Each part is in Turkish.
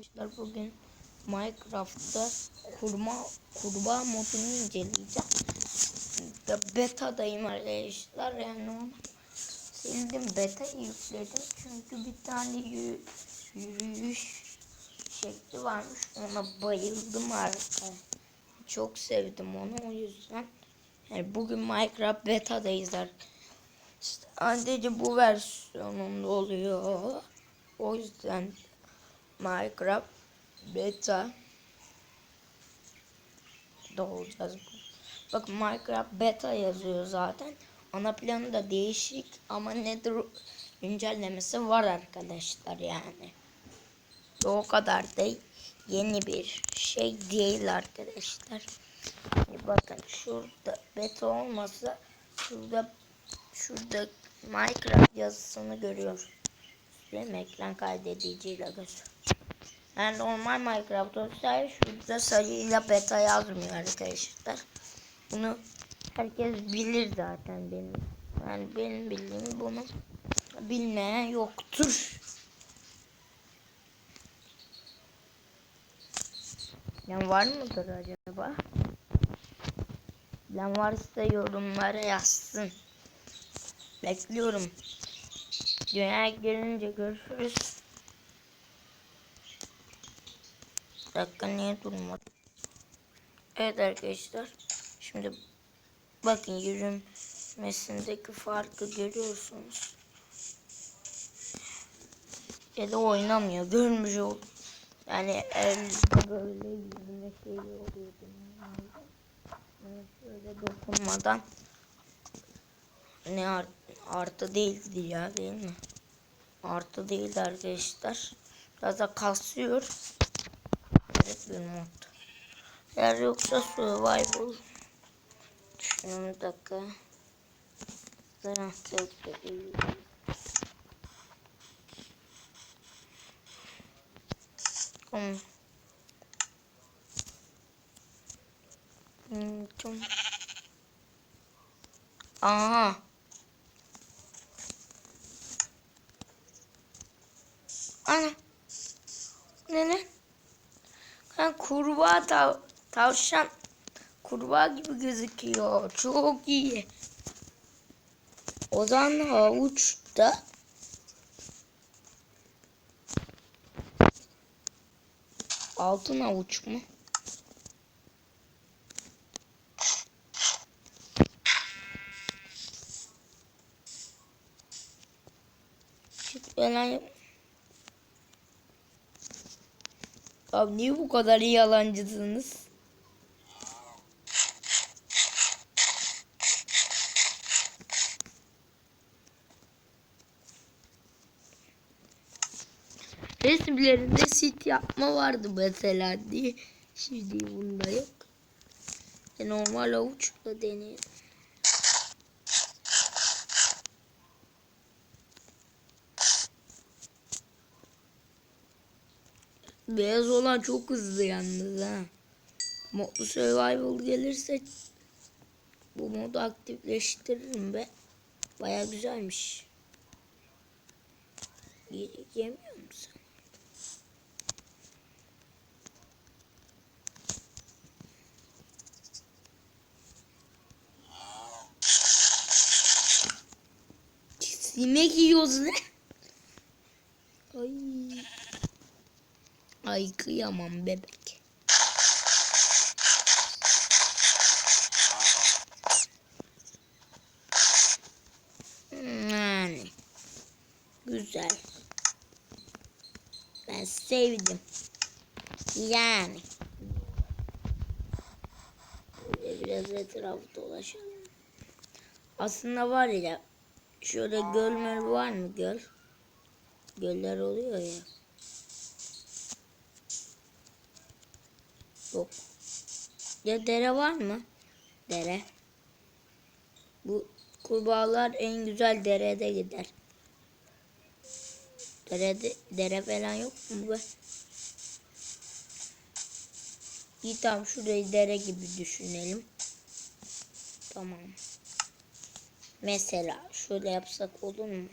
Arkadaşlar bugün Minecraft'ta kurma kurbağa modunu inceleyeceğim. Da beta'dayım arkadaşlar yani onu sildim beta yükledim çünkü bir tane yü- yürüyüş şekli varmış ona bayıldım arkadaşlar. Çok sevdim onu o yüzden. Yani bugün Minecraft beta'dayız arkadaşlar. Sadece bu versiyonunda oluyor. O yüzden Minecraft beta da olacağız. Bakın Minecraft beta yazıyor zaten. Ana planı da değişik ama nedir güncellemesi var arkadaşlar yani. O kadar da yeni bir şey değil arkadaşlar. Bakın şurada beta olmasa şurada şurada Minecraft yazısını görüyoruz. Mi? Ekran kaydediciyle göster. Yani normal Minecraft olsaydı şurada sayıyla beta yazmıyor arkadaşlar. Bunu herkes bilir zaten benim. Yani benim bildiğim bunu bilmeyen yoktur. Yani var mıdır acaba? Bilen varsa yorumlara yazsın. Bekliyorum. Dünya gelince görüşürüz. Bir dakika niye durmadı? Evet arkadaşlar. Şimdi bakın yürümesindeki farkı görüyorsunuz. Ya da oynamıyor. Görmüş oldum. Yani elde böyle yüzüne şey oluyor. Yani şöyle dokunmadan ne art, artı değildi ya değil mi? Artı değildi arkadaşlar. Biraz da kasıyor. Evet bir mod. Eğer yoksa survival. Şunu bir dakika. Çok değil. Tamam. Tamam. Aha. Ana. Ne ne? Ha, kurbağa tav tavşan. Kurbağa gibi gözüküyor. Çok iyi. O zaman havuçta altın havuç mu? Şüphelen Abi niye bu kadar iyi yalancısınız? Resimlerinde sit yapma vardı mesela diye. Şimdi bunda yok. E normal avuçla deneyelim. Beyaz olan çok hızlı yalnız ha. Modlu survival gelirse bu modu aktifleştiririm be. Baya güzelmiş. Ye yemiyor musun? Sinek yiyoruz ne? Ay. Ay kıyamam bebek. Yani. Güzel. Ben sevdim. Yani. Biraz etrafı dolaşalım. Aslında var ya şöyle göl var mı göl? Göller oluyor ya. Yok. Ya dere var mı? Dere. Bu kurbağalar en güzel derede gider. Derede, dere falan yok mu be? İyi tamam şurayı dere gibi düşünelim. Tamam. Mesela şöyle yapsak olur mu?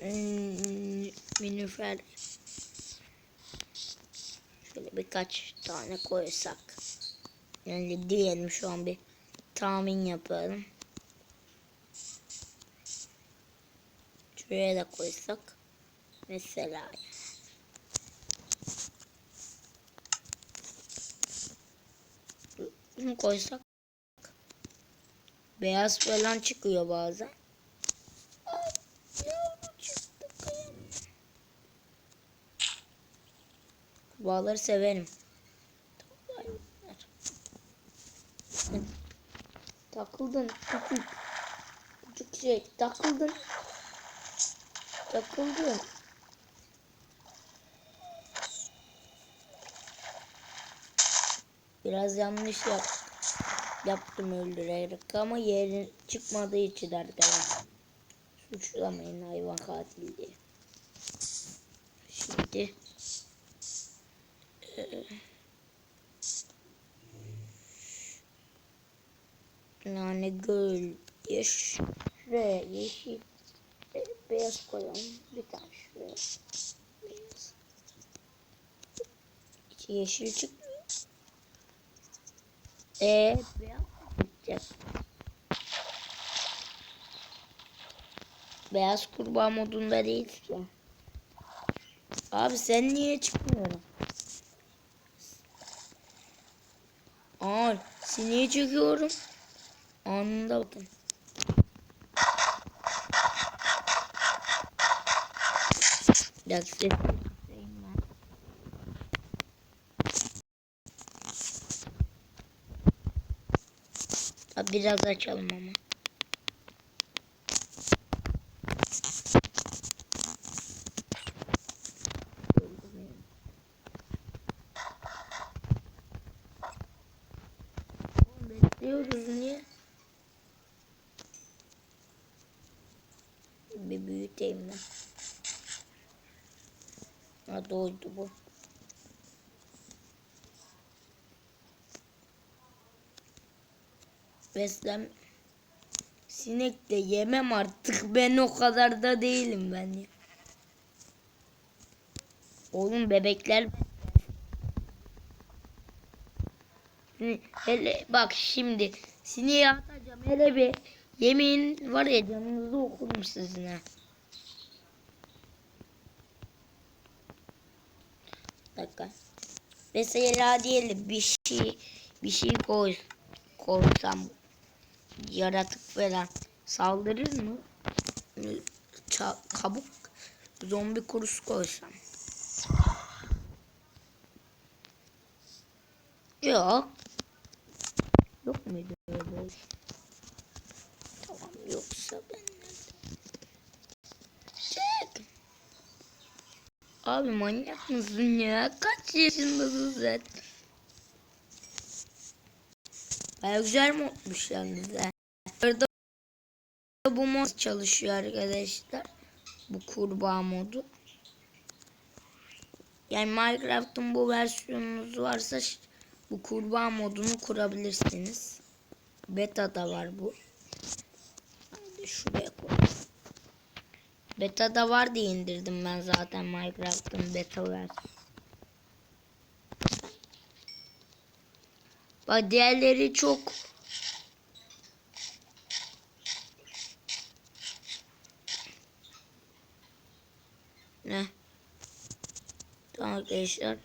Hmm, Şöyle birkaç tane koysak. Yani diyelim şu an bir tahmin yapalım. Şuraya da koysak. Mesela. Koysak. Beyaz falan çıkıyor bazen. Ay, yavru çıktı, kıyamam. Kurbağaları severim. Takıldın. Küçük şey takıldın. Takıldın. Biraz yanlış yap, yaptım öldürerek ama yerin çıkmadığı için arkadaşlar. Suçlamayın hayvan katil diye. Şimdi eee, yani göl diye ş- şuraya yeşil be- beyaz koyalım. Bir tane şuraya. Beyaz İçi yeşil çıkmıyor ee beyaz çıkacak. Beyaz kurbağa modunda değil ki. Abi sen niye çıkmıyorsun? Aa, sineye çekiyorum. Anında bakın. Bir dakika ses kısayım ben. Ha, Biraz açalım ama. Oğlum Bekliyoruz niye? Bir büyüteyim ben. Ha doydu bu. Beslen sinek de yemem artık. Ben o kadar da değilim ben ya. Oğlum bebekler Hele bak şimdi sineği atacağım hele bir yemin var ya canınızı okurum sizin ha. Dakika. Mesela diyelim bir şey bir şey koy koysam yaratık falan saldırır mı? Ça- kabuk zombi kurusu koysam. Yok. Yok muydu öyle? Tamam yoksa ben Abi manyak mısın ya? Kaç yaşındasın sen? Baya güzel modmuş yalnız ha. Orada bu mod çalışıyor arkadaşlar. Bu kurbağa modu. Yani Minecraft'ın bu versiyonunuz varsa bu kurbağa modunu kurabilirsiniz. Beta'da var bu. Şuraya koy. Beta'da var diye indirdim ben zaten Minecraft'ın beta versiyonu. Bak diğerleri çok ne? Tamam arkadaşlar.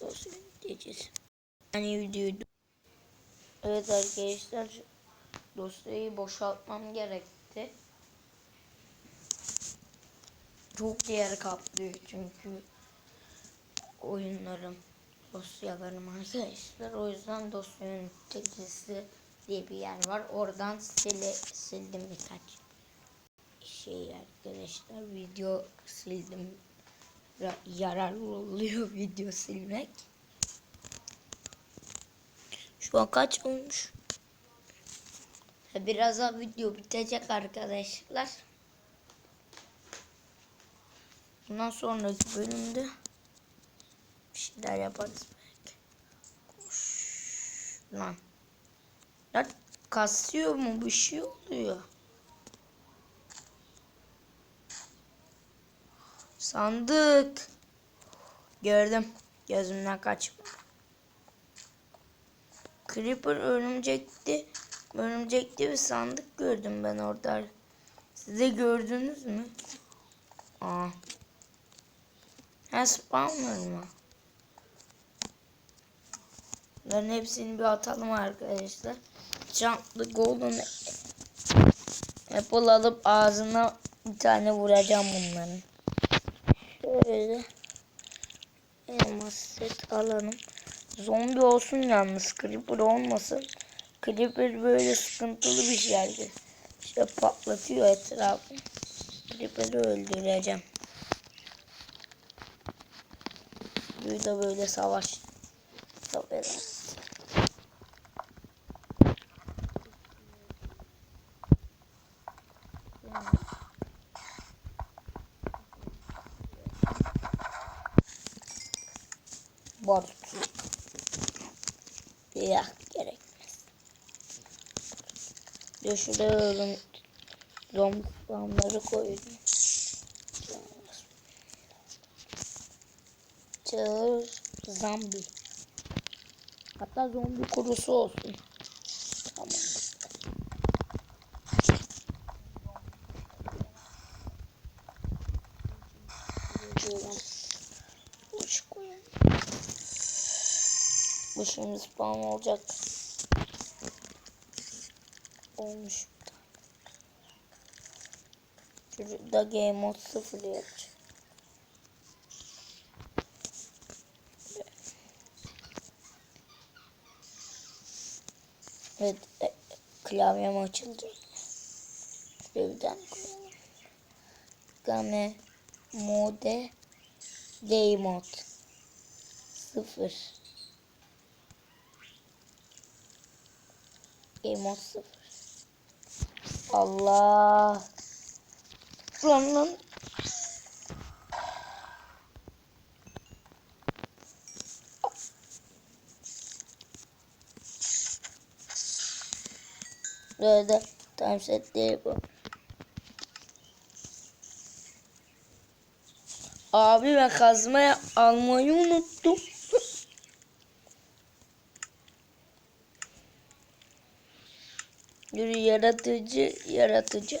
Dosyayı diyeceğiz. Yani videoyu Evet arkadaşlar dosyayı boşaltmam gerekti. Çok yer kaplıyor çünkü oyunlarım, dosyalarım arkadaşlar. O yüzden dosya yöneticisi diye bir yer var. Oradan sile, sildim birkaç şey arkadaşlar. Video sildim. Ra- Yararlı oluyor video silmek. Şu an kaç olmuş? Ha, Biraz daha video bitecek arkadaşlar. Bundan sonraki bölümde bir şeyler yaparız belki. Koş. Lan. Lan kasıyor mu? Bir şey oluyor. Sandık. Gördüm. Gözümden kaçma. Creeper örümcekti. Örümcekli bir sandık gördüm ben orada. Siz de gördünüz mü? Aa. Ha spawner mı? Bunların hepsini bir atalım arkadaşlar. Jantlı golden apple alıp ağzına bir tane vuracağım bunların. Şöyle elmas set alalım. Zombi olsun yalnız creeper olmasın. Creeper böyle sıkıntılı bir şeydi. İşte patlatıyor etrafı. Creeper'ı öldüreceğim. Burada böyle savaş. Savaş. Barut. Ya gerekmez. Bir şuraya ölüm zombi spamları koydum. Çağır zombi. Hatta zombi kurusu olsun. Tamam. Bu şimdi spawn olacak. Olmuş. Şurada game mode sıfır yapacağım. Evet, e, klavyem açıldı. Koyalım. Game mode game mode sıfır. Game mode sıfır. Allah. Lan lan. Böyle time set değil bu. Abi ben kazmaya almayı unuttum. Yürü yaratıcı yaratıcı.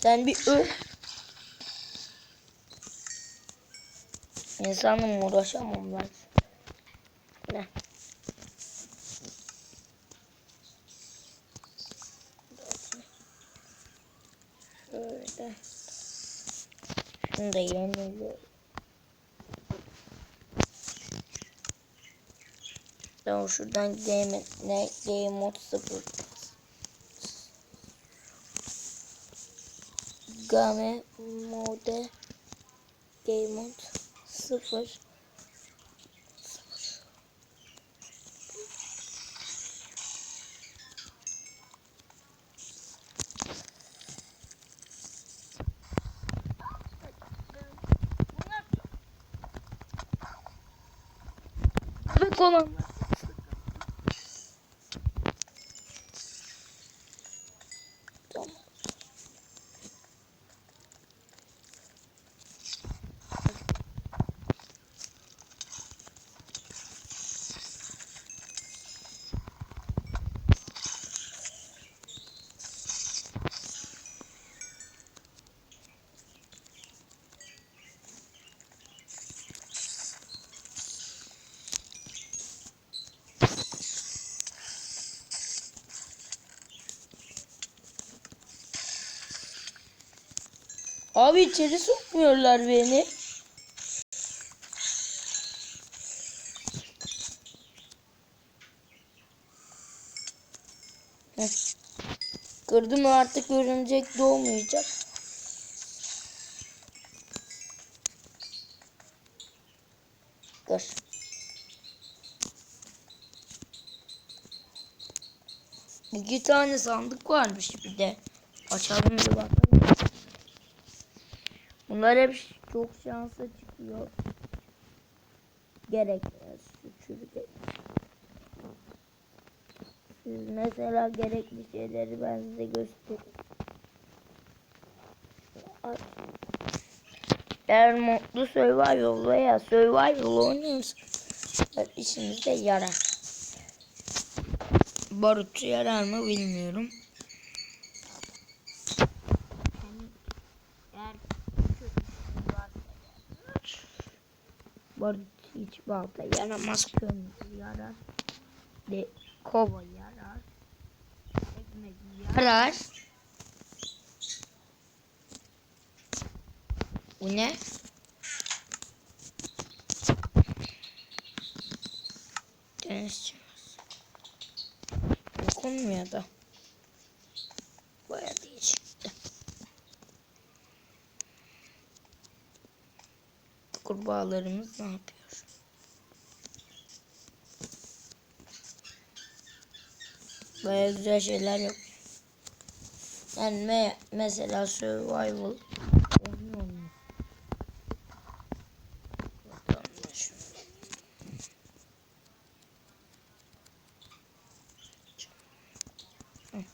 Sen bir öl. İnsanla uğraşamam ben. Ne? Şöyle. Şunu da yeniliyorum. Tamam şuradan game ne game mode 0 game mode game mode 0 Bebek olan Tamam. Abi içeri sokmuyorlar beni. Kırdım artık örümcek doğmayacak. Dur. İki tane sandık varmış bir de. Açalım bir bakalım. Bunlar hep çok şansa çıkıyor. Gerekmez. Çürük. Siz mesela gerekli şeyleri ben size göstereyim. Eğer modlu survival veya survival oynuyorsanız işinize yarar. Barutçu yarar mı bilmiyorum. Barut hiç balta yaramaz kömür yarar. De kova yarar. Ekmek yarar. Bu ne? Deniz çınarı. Okunmuyor da. Baya değişikti. Kurbağalarımız ne yapıyor? Baya güzel şeyler yap. Yani me mesela survival oynuyor mu? Bakalım da şöyle. Hı.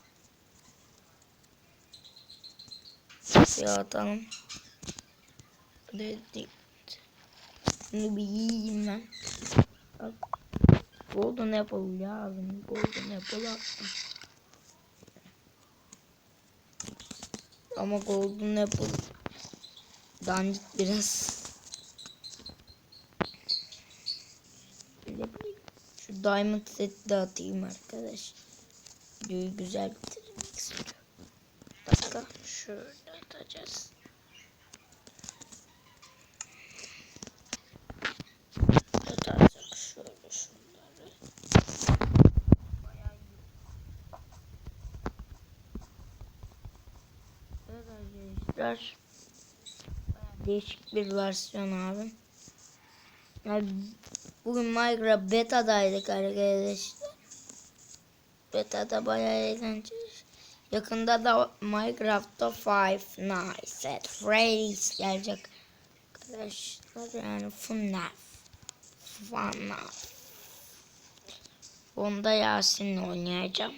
Ya atalım. Dedik. Bunu bir. Bak. Golden apple lazım. Golden apple attım. Ama golden apple dandik biraz. Şu diamond seti de atayım arkadaş. Videoyu güzel bitirmek istiyorum. Dakika şöyle atacağız. Atarsak şöyle şunları. Bayağı iyi. Evet arkadaşlar. Bayağı değişik bir versiyon abi. Yani bugün Minecraft beta'daydık arkadaşlar. Beta'da bayağı eğlenceli. Yakında da Minecraft'ta Five Nights at Freddy's gelecek arkadaşlar. Yani FNAF. FNAF. Onda Yasin'le oynayacağım.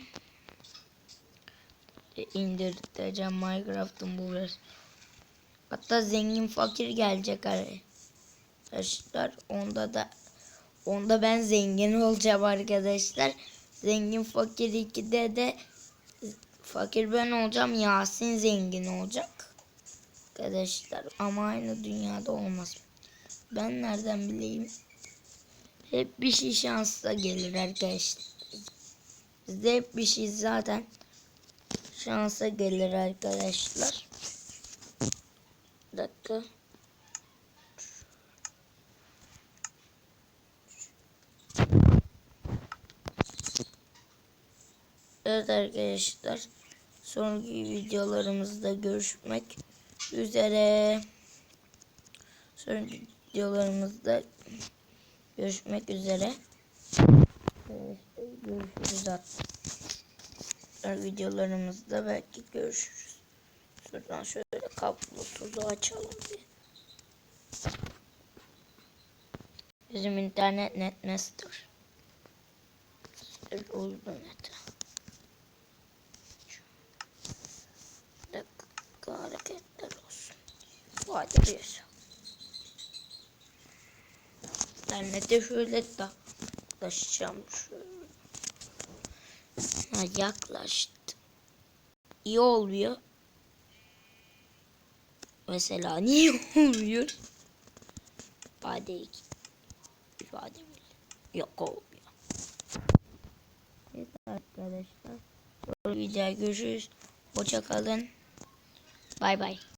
İndirteceğim Minecraft'ın bu vers- Hatta zengin fakir gelecek arkadaşlar. Onda da onda ben zengin olacağım arkadaşlar. Zengin fakir 2'de de fakir ben olacağım. Yasin zengin olacak. Arkadaşlar ama aynı dünyada olmaz. Ben nereden bileyim? Hep bir şey şansla gelir arkadaşlar. Bizde hep bir şey zaten şansa gelir arkadaşlar. Dakika. Evet arkadaşlar. Sonraki videolarımızda görüşmek üzere. Sonraki videolarımızda görüşmek üzere. Görüşürüz artık. Videolarımızda belki görüşürüz. Şuradan şöyle kablosuzu açalım bir. Bizim internet net nestır. Uydu net. Dakika hareketler olsun. Hadi bir. İnternete şöyle yaklaşacağım şöyle. Ha, yaklaştı. İyi oluyor. Mesela niye olmuyor? İfade ifade yok olmuyor. Evet arkadaşlar. Videoya görüşürüz. Hoşça kalın. Bay bay.